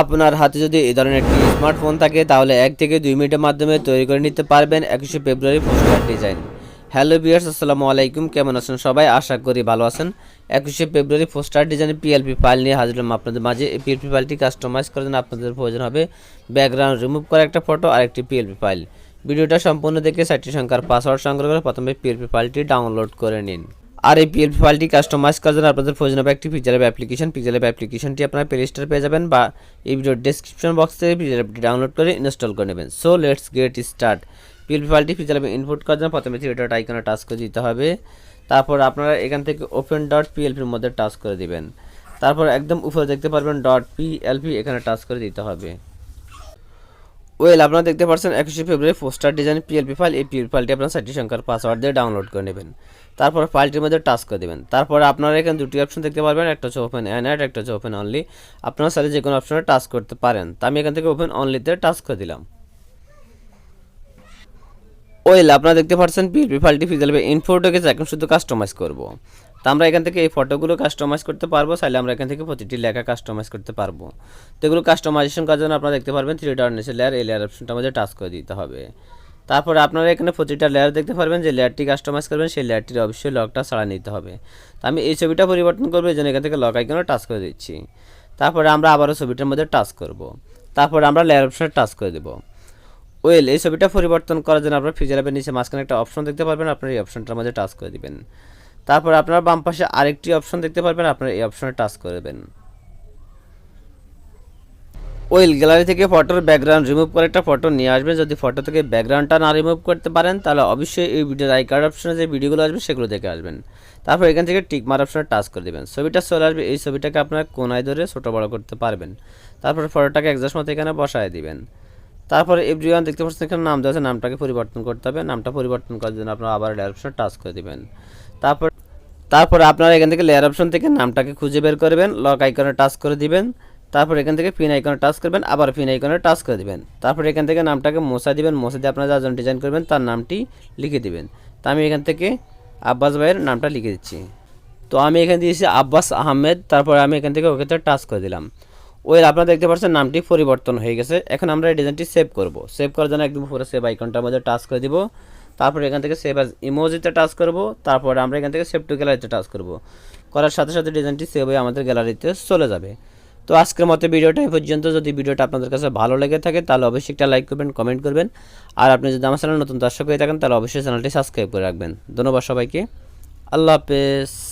আপনার হাতে যদি এই ধরনের একটি স্মার্টফোন থাকে, তাহলে এক থেকে দুই মিনিটের মাধ্যমে তৈরি করে নিতে পারবেন একুশে ফেব্রুয়ারি পোস্টার ডিজাইন। হ্যালো বিয়ার্স আসসালামু আলাইকুম। কেমন আছেন সবাই? আশা করি ভালো আছেন। একুশে ফেব্রুয়ারি পোস্টার ডিজাইনের পিএলপি ফাইল নিয়ে হাজির হলাম আপনাদের মাঝে। এই পিএলপি ফাইলটি কাস্টমাইজ করার জন্য আপনাদের প্রয়োজন হবে ব্যাকগ্রাউন্ড রিমুভ করা একটা ফটো আর একটি পিএলপি ফাইল ভিডিওটা সম্পূর্ণ দেখে সাইটটি সংখ্যার পাসওয়ার্ড সংগ্রহ করে প্রথমে পিএলপি ফাইলটি ডাউনলোড করে নিন। আর এই পিএলপি ফাইলটি কাস্টমাইজ করার জন্য আপনাদের প্রয়োজন হবে একটি পিকচার অ্যাপ্লিকেশন পিকচার অ্যাপ্লিকেশনটি আপনার প্লে স্টোর পেয়ে যাবেন বা এই ভিডিওর ডেসক্রিপশন বক্স থেকে পিকচার অ্যাপটি ডাউনলোড করে ইনস্টল করে নেবেন। So let's get start PLP ফাইলটি পিকচার অ্যাপে ইনপুট করার জন্য প্রথমে ডট আইকনে টাচ করে দিতে হবে। তারপর আপনারা এখান থেকে ওপেন ডট পিএলপির মধ্যে টাচ করে দিবেন। তারপর একদম উপরে দেখতে পারবেন ডট পিএলপি এখানে টাচ করে দিতে হবে। ওয়েল আপনারা দেখতে পাচ্ছেন একুশে February poster design PLP file এই পিএলপি ফাইলটি আপনার সাইটটি সংখ্যার পাসওয়ার্ড দিয়ে ডাউনলোড করে নেবেন। তারপর ফাইলটির মধ্যে টাচ করে দেবেন। তারপর আপনারা এখানে দুটি অপশন দেখতে পারবেন, একটা হচ্ছে ওপেন অ্যান্ড একটা হচ্ছে ওপেন অনলি আপনারা সাথে যে কোনো অপশনে টাচ করতে পারেন। তা আমি এখান থেকে ওপেন অনলিতে টাচ করে দিলাম। ওয়েল আপনারা দেখতে পাচ্ছেন পিএলপি ফাইলটি ফিজালবে ইনফোটো গেছে এখন শুধু কাস্টমাইজ করব। তা আমরা এখান থেকে এই ফটোগুলো কাস্টমাইজ করতে পারব, চাইলে আমরা এখান থেকে প্রতিটি লেখা কাস্টমাইজ করতে পারব। তো এগুলো কাস্টমাইজেশন করার জন্য আপনারা দেখতে পারবেন থ্রি ডাউন নিচে লেয়ার এই লেয়ার অপশনটা আমাদের টাচ করে দিতে হবে। তারপরে আপনারা এখানে প্রতিটা লেয়ার দেখতে পারবেন, যে লেয়ারটি কাস্টমাইজ করবেন, সেই লেয়ারটির অবশ্যই লকটা ছাড়া নিতে হবে। তো আমি এই ছবিটা পরিবর্তন করব, এই জন্য এখান থেকে লক আইকনে টাচ করে দিচ্ছি। তারপরে আমরা আবারও ছবিটার মধ্যে টাচ করব। তারপরে আমরা লেয়ার অপশনে টাচ করে দেবো। ওয়েল এই ছবিটা পরিবর্তন করার জন্য আপনার ফিচার অ্যাপের নিচে মাঝখানে একটা অপশন দেখতে পারবেন, আপনার এই অপশনটার মধ্যে টাচ করে দিবেন। তারপর আপনার বাম পাশে আরেকটি অপশন দেখতে পারবেন, আপনার এই অপশনে টাচ করবেন ওয়েল গ্যালারি থেকে ফটোর ব্যাকগ্রাউন্ড রিমুভ করে একটা ফটো নিয়ে আসবেন। যদি ফটো থেকে ব্যাকগ্রাউন্ডটা না রিমুভ করতে পারেন, তাহলে অবশ্যই এই ভিডিওর আই কার্ড অপশনে যে ভিডিওগুলো আসবে, সেগুলো দেখে আসবেন। তারপর এখান থেকে টিক মার অপশনে টাচ করে দেবেন। ছবিটা চলে আসবে, এই ছবিটাকে আপনার কোনায় ধরে ছোটো বড় করতে পারবেন। তারপর ফটোটাকে একজাস্ট মতো এখানে বসায় দিবেন। তারপরে এভরিওয়ান দেখতে পাচ্ছেন, এখানে নাম দেওয়া আছে, নামটাকে পরিবর্তন করতে হবে। নামটা পরিবর্তন করার জন্য আপনারা আবার অপশনে টাচ করে দিবেন। তারপর, তারপরে আপনারা এখান থেকে লেয়ার অপশন থেকে নামটাকে খুঁজে বের করবেন লক আইকনে টাচ করে দিবেন, তারপর এখান থেকে পিন আইকনে টাচ করবেন, আবার পিন আইকনে টাচ করে দিবেন। তারপর এখান থেকে নামটাকে মোছা দিবেন, মোছা দিয়ে আপনারা যাজন ডিজাইন করবেন তার নামটি লিখে দিবেন। তো আমি এখান থেকে আব্বাস ভাইয়ের নামটা লিখে দিচ্ছি। তো আমি এখানে দিয়েছি আব্বাস আহমেদ, তারপর আমি এখান থেকে ওকে টাচ করে দিলাম। ওই আপনারা দেখতে পাচ্ছেন নামটি পরিবর্তন হয়ে গেছে। এখন আমরা এই ডিজাইনটি সেভ করব। সেভ করার জন্য একদম উপরে সেভ আইকনটার মধ্যে টাচ করে দিব। তারপর এখান থেকে সেভ অ্যাজ ইমোজিতে টাচ করব, তারপর আমরা এখান থেকে সেভ টু গ্যালারিতে টাচ করব। করার সাথে সাথে ডিজাইনটি সেভ হয়ে আমাদের গ্যালারিতে চলে যাবে। তো আজকের মতো ভিডিওটা এই পর্যন্ত। যদি ভিডিওটা আপনাদের কাছে ভালো লেগে থাকে, তাহলে অবশ্যই একটা লাইক করবেন কমেন্ট করবেন। আর আপনি যদি আমার চ্যানেল নতুন দর্শক হয়ে থাকেন, তাহলে অবশ্যই চ্যানেলটি সাবস্ক্রাইব করে রাখবেন। ধন্যবাদ সবাইকে। আল্লাহ হাফেজ।